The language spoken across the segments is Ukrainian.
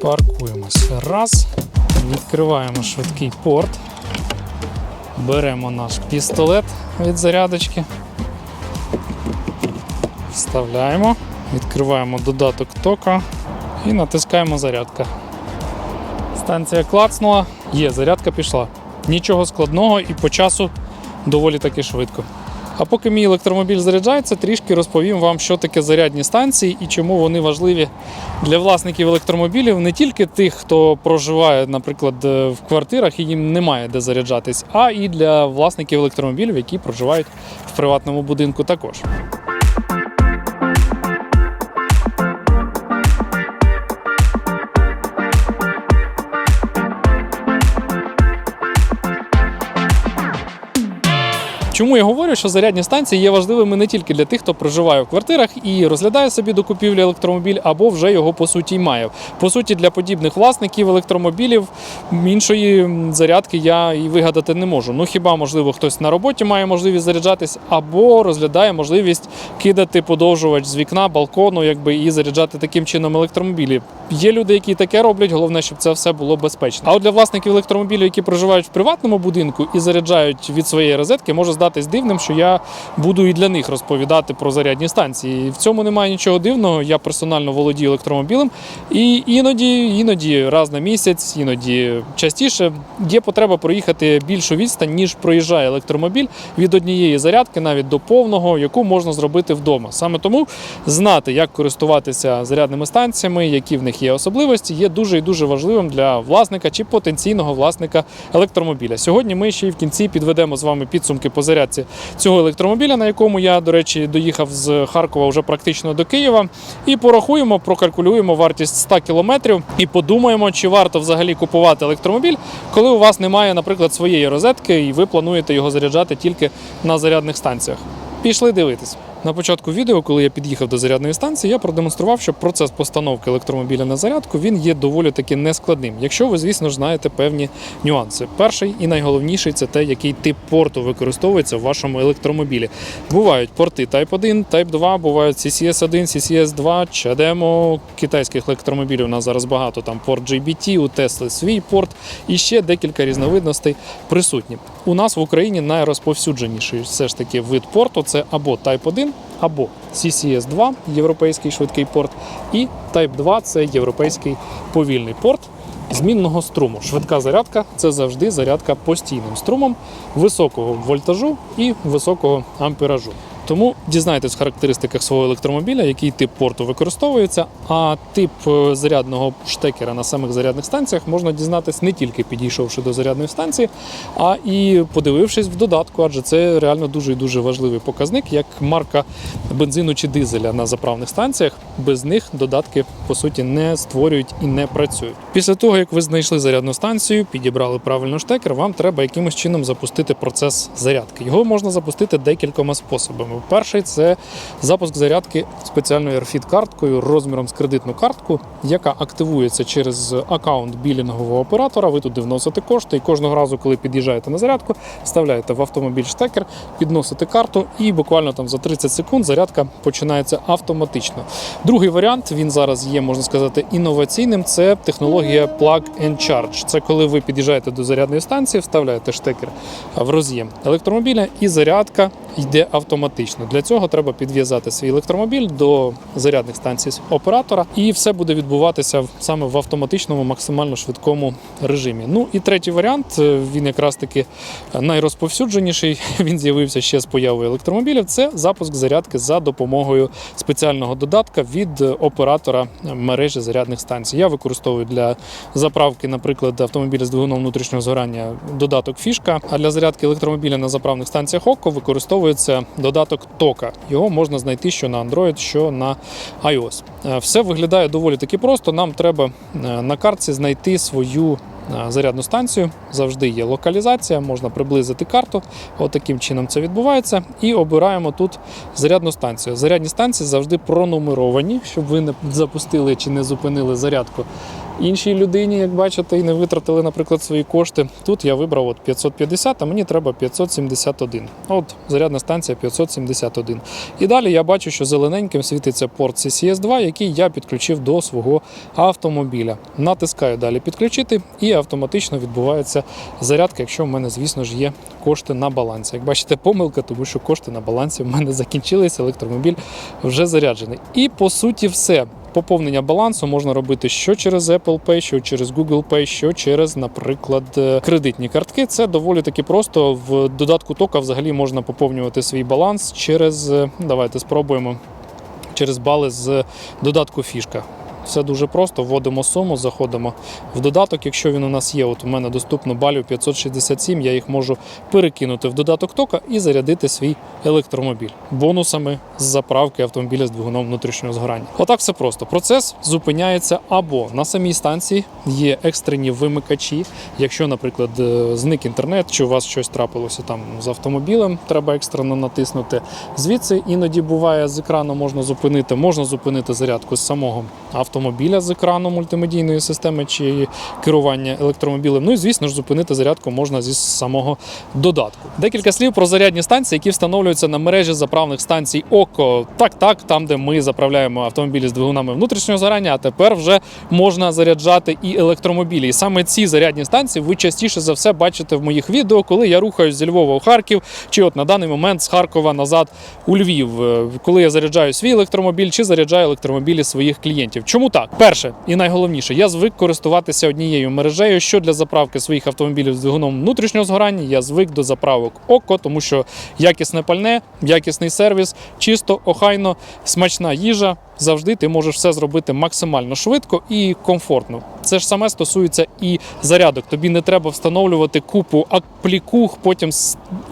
Паркуємось. Раз. Відкриваємо швидкий порт. Беремо наш пістолет від зарядочки. Вставляємо, відкриваємо додаток тока і натискаємо зарядка. Станція клацнула, є, зарядка пішла. Нічого складного і по часу доволі таки швидко. А поки мій електромобіль заряджається, трішки розповім вам, що таке зарядні станції і чому вони важливі для власників електромобілів, не тільки тих, хто проживає, наприклад, е, в квартирах і їм немає де заряджатись, а і для власників електромобілів, які проживають в приватному будинку також. Чому я говорю, що зарядні станції є важливими не тільки для тих, хто проживає в квартирах і розглядає собі до купівлі електромобіль, або вже його по суті має. По суті, для подібних власників електромобілів іншої зарядки я і вигадати не можу. Ну хіба можливо хтось на роботі має можливість заряджатись, або розглядає можливість кидати подовжувач з вікна, балкону, якби і заряджати таким чином електромобілі. Є люди, які таке роблять. Головне, щоб це все було безпечно. А от для власників електромобілів, які проживають в приватному будинку і заряджають від своєї розетки, може здатись дивним, що я буду і для них розповідати про зарядні станції. В цьому немає нічого дивного. Я персонально володію електромобілем, і іноді, іноді раз на місяць, іноді частіше є потреба проїхати більшу відстань, ніж проїжджає електромобіль від однієї зарядки, навіть до повного, яку можна зробити вдома. Саме тому знати, як користуватися зарядними станціями, які в них є особливості, є дуже і дуже важливим для власника чи потенційного власника електромобіля. Сьогодні ми ще й в кінці підведемо з вами підсумки по зарядці цього електромобіля, на якому я, до речі, доїхав з Харкова вже практично до Києва. І порахуємо, прокалькулюємо вартість 100 кілометрів і подумаємо, чи варто взагалі купувати електромобіль, коли у вас немає, наприклад, своєї розетки, і ви плануєте його заряджати тільки на зарядних станціях. Пішли дивитись. На початку відео, коли я під'їхав до зарядної станції, я продемонстрував, що процес постановки електромобіля на зарядку він є доволі таки нескладним, якщо ви, звісно знаєте певні нюанси. Перший і найголовніший це те, який тип порту використовується в вашому електромобілі. Бувають порти Type 1, Type 2, бувають CCS 1, CCS 2, CHAdeMO, китайських електромобілів у нас зараз багато. Там порт JBT, у Tesla свій порт і ще декілька різновидностей присутні. У нас в Україні найрозповсюдженіший все ж таки вид порту це або Type 1, або CCS 2, європейський швидкий порт, і Type 2 це європейський повільний порт. Змінного струму. Швидка зарядка це завжди зарядка постійним струмом високого вольтажу і високого амперажу. Тому дізнайтесь в характеристиках свого електромобіля, який тип порту використовується, а тип е, зарядного штекера на самих зарядних станціях можна дізнатись не тільки підійшовши до зарядної станції, а і подивившись в додатку, адже це реально дуже і дуже важливий показник, як марка бензину чи дизеля на заправних станціях. Без них додатки по суті не створюють і не працюють. Після того, як ви знайшли зарядну станцію, підібрали правильно штекер, вам треба якимось чином запустити процес зарядки. Його можна запустити декількома способами. Перший це запуск зарядки спеціальною RFID-карткою розміром з кредитну картку, яка активується через аккаунт білінгового оператора. Ви туди вносите кошти, і кожного разу, коли під'їжджаєте на зарядку, вставляєте в автомобіль штекер, підносите карту, і буквально там за 30 секунд зарядка починається автоматично. Другий варіант він зараз є, можна сказати, інноваційним. Це технологія Plug and Charge. Це коли ви під'їжджаєте до зарядної станції, вставляєте штекер в роз'єм електромобіля, і зарядка йде автоматично. Для цього треба підв'язати свій електромобіль до зарядних станцій оператора, і все буде відбуватися саме в автоматичному, максимально швидкому режимі. Ну і третій варіант е, він якраз таки найрозповсюдженіший. Він з'явився ще з появою електромобілів. Це запуск зарядки за допомогою спеціального додатка від оператора мережі зарядних станцій. Я використовую для заправки, наприклад, автомобіля з двигуном внутрішнього згорання додаток фішка. А для зарядки електромобіля на заправних станціях ОККО використовується додаток Тока. Його можна знайти що на Android, що на iOS. Е, Все виглядає доволі таки просто. Нам треба е, на картці знайти свою. е, Зарядну станцію завжди є локалізація, можна приблизити карту. От чином це відбувається. І обираємо тут зарядну станцію. Зарядні станції завжди пронумеровані, щоб ви не запустили чи не зупинили зарядку іншій людині, як бачите, і не витратили, наприклад, свої кошти. Тут я вибрав от 550, а мені треба 571. От зарядна станція 571. І далі я бачу, що зелененьким світиться порт CCS 2, який я підключив до свого автомобіля. Натискаю далі підключити, і автоматично відбувається зарядка, якщо в мене, звісно ж, є кошти на балансі. Як бачите, помилка, тому що кошти на балансі в мене закінчилися, електромобіль вже заряджений. І по суті, все. Поповнення балансу можна робити що через Apple Pay, що через Google Pay, що через, наприклад, кредитні картки. Це доволі таки просто. В додатку тока взагалі можна поповнювати свій баланс через. Давайте спробуємо через бали з додатку фішка. Все дуже просто. Вводимо суму, заходимо в додаток. Якщо він у нас є, от у мене доступно балів 567, я їх можу перекинути в додаток тока і зарядити свій електромобіль бонусами з заправки автомобіля з двигуном внутрішнього згорання. Отак все просто. Процес зупиняється або на самій станції є екстрені вимикачі. Якщо, наприклад, е, зник інтернет, чи у вас щось трапилося там з автомобілем, треба екстрено натиснути. Звідси іноді буває з екрану можна зупинити, можна зупинити зарядку з самого автомобіля з екрану мультимедійної системи чи керування електромобілем. Ну і звісно ж зупинити зарядку можна зі самого додатку. Декілька слів про зарядні станції, які встановлюються на мережі заправних станцій ОКО. Так, так, там, де ми заправляємо автомобілі з двигунами внутрішнього згорання, а тепер вже можна заряджати і електромобілі. І саме ці зарядні станції ви частіше за все бачите в моїх відео, коли я рухаюсь зі Львова у Харків, чи от на даний момент з Харкова назад у Львів, е, коли я заряджаю свій електромобіль чи заряджаю електромобілі своїх клієнтів. Чому так? Перше і найголовніше, я звик користуватися однією мережею, що для заправки своїх автомобілів з двигуном внутрішнього згорання. Я звик до заправок ОКО, тому що якісне пальне, якісний сервіс, чисто, охайно, смачна їжа. Завжди ти можеш все зробити максимально швидко і комфортно. Це ж саме стосується і зарядок. Тобі не треба встановлювати купу аплікух, потім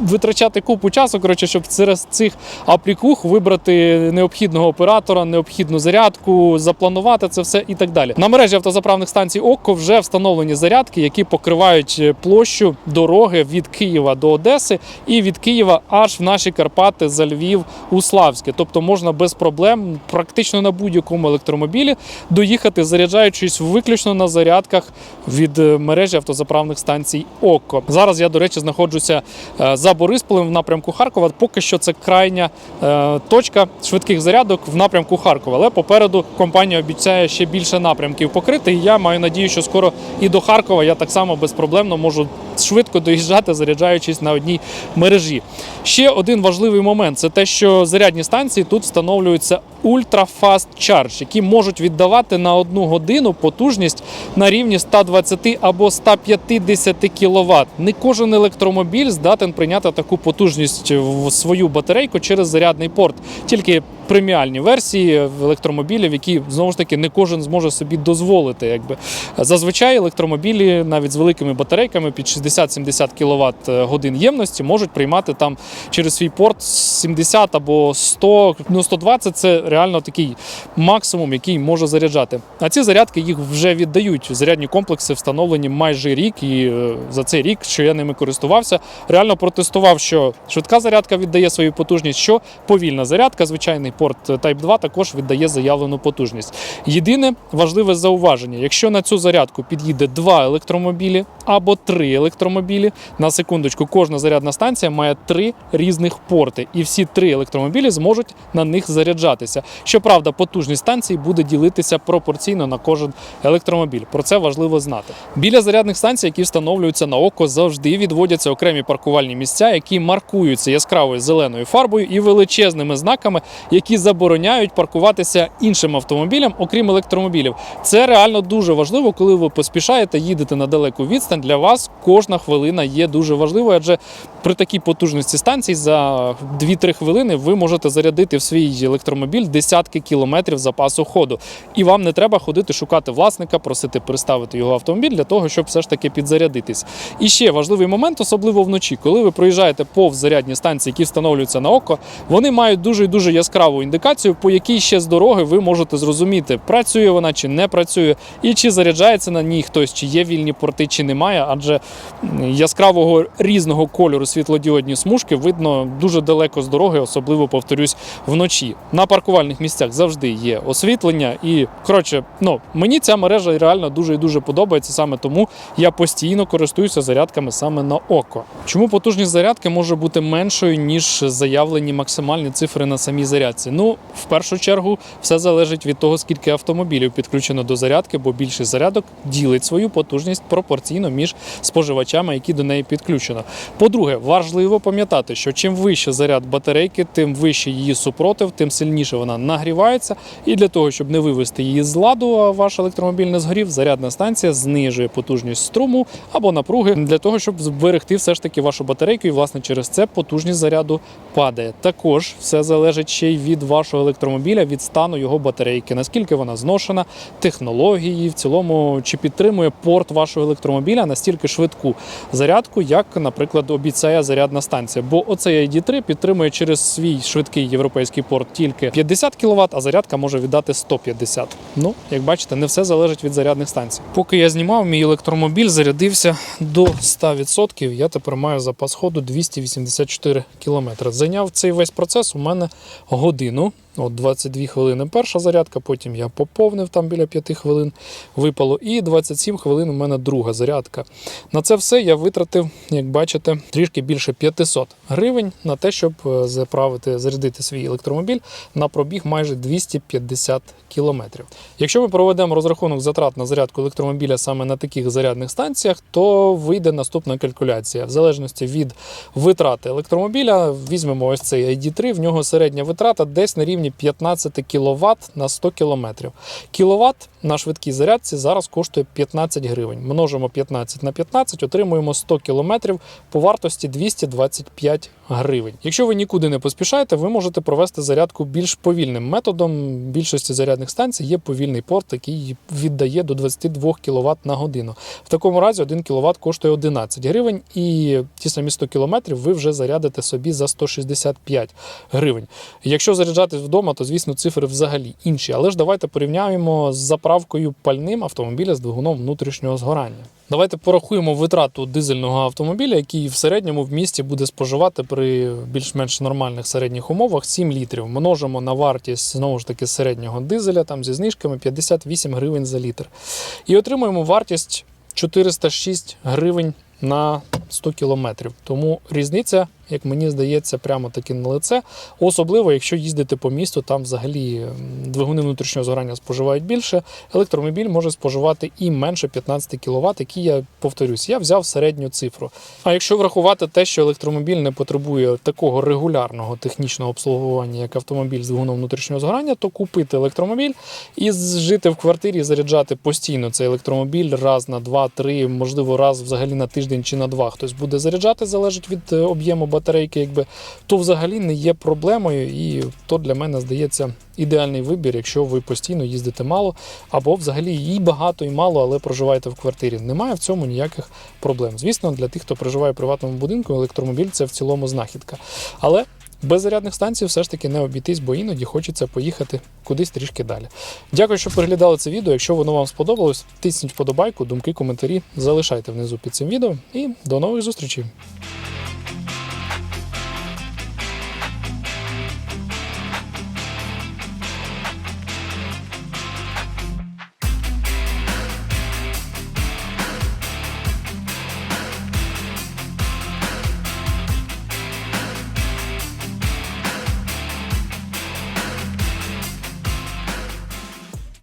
витрачати купу часу, коротше, щоб через цих аплікух вибрати необхідного оператора, необхідну зарядку, запланувати це все і так далі. На мережі автозаправних станцій ОККО вже встановлені зарядки, які покривають е, площу дороги від Києва до Одеси і від Києва аж в наші Карпати за Львів у Славське. Тобто можна без проблем практично на будь-якому електромобілі доїхати, заряджаючись виключно на зарядках від е, мережі автозаправних станцій ОККО. Зараз я, до речі, знаходжуся е, за Борисполем в напрямку Харкова. Поки що це крайня е, точка швидких зарядок в напрямку Харкова. Але попереду компанія обіцяє ще більше напрямків покрити. І я маю надію, що скоро і до Харкова я так само безпроблемно можу швидко доїжджати, заряджаючись на одній мережі. Ще один важливий момент це те, що зарядні станції тут встановлюються Ultra Fast Charge, які можуть віддавати на одну годину потужність на рівні 120 або 150 кВт. Не кожен електромобіль здатен прийняти таку потужність в свою батарейку через зарядний порт. Тільки преміальні версії електромобілів, які знову ж таки не кожен зможе собі дозволити. Якби зазвичай електромобілі навіть з великими батарейками під 60-70 кВт годин ємності можуть приймати там через свій порт 70 або 100, ну 120 це реально такий максимум, який може заряджати. А ці зарядки їх вже віддають. Зарядні комплекси встановлені майже рік, і е, за цей рік, що я ними користувався, реально протестував, що швидка зарядка віддає свою потужність, що повільна зарядка, звичайний порт Type 2 також віддає заявлену потужність. Єдине важливе зауваження: якщо на цю зарядку під'їде два електромобілі або три електромобілі, на секундочку, кожна зарядна станція має три різних порти, і всі три електромобілі зможуть на них заряджатися. Щоправда, потужність станції буде ділитися пропорційно на кожен електромобіль. Про це важливо знати. Біля зарядних станцій, які встановлюються на око, завжди відводяться окремі паркувальні місця, які маркуються яскравою зеленою фарбою і величезними знаками, які забороняють паркуватися іншим автомобілям, окрім електромобілів. Це реально дуже важливо, коли ви поспішаєте, їдете на далеку відстань. Для вас кожна хвилина є дуже важливою, адже при такій потужності станцій за 2-3 хвилини ви можете зарядити в свій електромобіль десятки кілометрів запасу ходу. І вам не треба ходити шукати власника, просити переставити його автомобіль для того, щоб все ж таки підзарядитись. І ще важливий момент, особливо вночі, коли ви проїжджаєте повз зарядні станції, які встановлюються на око, вони мають дуже і дуже яскраву індикацію, по якій ще з дороги ви можете зрозуміти, працює вона чи не працює, і чи заряджається на ній хтось, чи є вільні порти, чи немає, адже яскравого різного кольору світлодіодні смужки видно дуже далеко з дороги, особливо повторюсь вночі. На паркувальній паркувальних місцях завжди є освітлення. І коротше, ну мені ця мережа реально дуже і дуже подобається. Саме тому я постійно користуюся зарядками саме на око. Чому потужність зарядки може бути меншою ніж заявлені максимальні цифри на самій зарядці? Ну, в першу чергу, все залежить від того, скільки автомобілів підключено до зарядки, бо більшість зарядок ділить свою потужність пропорційно між споживачами, які до неї підключено. По-друге, важливо пам'ятати, що чим вище заряд батарейки, тим вище її супротив, тим сильніше вона нагрівається. І для того, щоб не вивести її з ладу, а ваш електромобіль не згорів, зарядна станція знижує потужність струму або напруги для того, щоб зберегти все ж таки вашу батарейку, і власне через це потужність заряду падає. Також все залежить ще й від вашого електромобіля, від стану його батарейки, наскільки вона зношена, технології в цілому, чи підтримує порт вашого електромобіля настільки швидку зарядку, як, наприклад, обіцяє зарядна станція. Бо оцей ID3 підтримує через свій швидкий європейський порт тільки 50 кВт, а зарядка може віддати 150. Ну, як бачите, не все залежить від зарядних станцій. Поки я знімав, мій електромобіль зарядився до 100%. Я тепер маю запас ходу 284 км. Зайняв цей весь процес у мене годину. От 22 хвилини перша зарядка, потім я поповнив там біля 5 хвилин випало, і 27 хвилин у мене друга зарядка. На це все я витратив, як бачите, трішки більше 500 гривень на те, щоб е, заправити, зарядити свій електромобіль на пробіг майже 250 кілометрів. Якщо ми проведемо розрахунок затрат на зарядку електромобіля саме на таких зарядних станціях, то вийде наступна калькуляція. В залежності від витрати електромобіля, візьмемо ось цей ID3, в нього середня витрата десь на рівні 15 кВт на 100 км. Кіловат на швидкій зарядці зараз коштує 15 гривень. Множимо 15 на 15, отримуємо 100 км по вартості 225 гривень. Якщо ви нікуди не поспішаєте, ви можете провести зарядку більш повільним методом. В більшості зарядних станцій є повільний порт, який віддає до 22 кВт на годину. В такому разі 1 кВт коштує 11 гривень, і ті самі 100 км ви вже зарядите собі за 165 гривень. Якщо заряджатись вдома, то звісно цифри взагалі інші. Але ж давайте порівняємо з заправкою пальним автомобіля з двигуном внутрішнього згорання. Давайте порахуємо витрату дизельного автомобіля, який в середньому в місті буде споживати при більш-менш нормальних середніх умовах 7 літрів. Множимо на вартість знову ж таки середнього дизеля там зі знижками 58 гривень за літр. І отримуємо вартість 406 гривень на 100 кілометрів. Тому різниця, як мені здається, прямо таки на лице. Особливо, якщо їздити по місту, там взагалі двигуни внутрішнього згорання споживають більше. Електромобіль може споживати і менше 15 кВт, які я повторюсь, я взяв середню цифру. А якщо врахувати те, що електромобіль не потребує такого регулярного технічного обслуговування, як автомобіль з двигуном внутрішнього згорання, то купити електромобіль і жити в квартирі, заряджати постійно цей електромобіль раз на два-три, можливо, раз взагалі на тиждень чи на два. Хтось буде заряджати, залежить від е, об'єму батарейки, якби то взагалі не є проблемою, і то для мене здається ідеальний вибір, якщо ви постійно їздите мало, або взагалі і багато, і мало, але проживаєте в квартирі. Немає в цьому ніяких проблем. Звісно, для тих, хто проживає в приватному будинку, електромобіль це в цілому знахідка. Але без зарядних станцій все ж таки не обійтись, бо іноді хочеться поїхати кудись трішки далі. Дякую, що переглядали це відео. Якщо воно вам сподобалось, тисніть вподобайку, думки, коментарі залишайте внизу під цим відео і до нових зустрічей.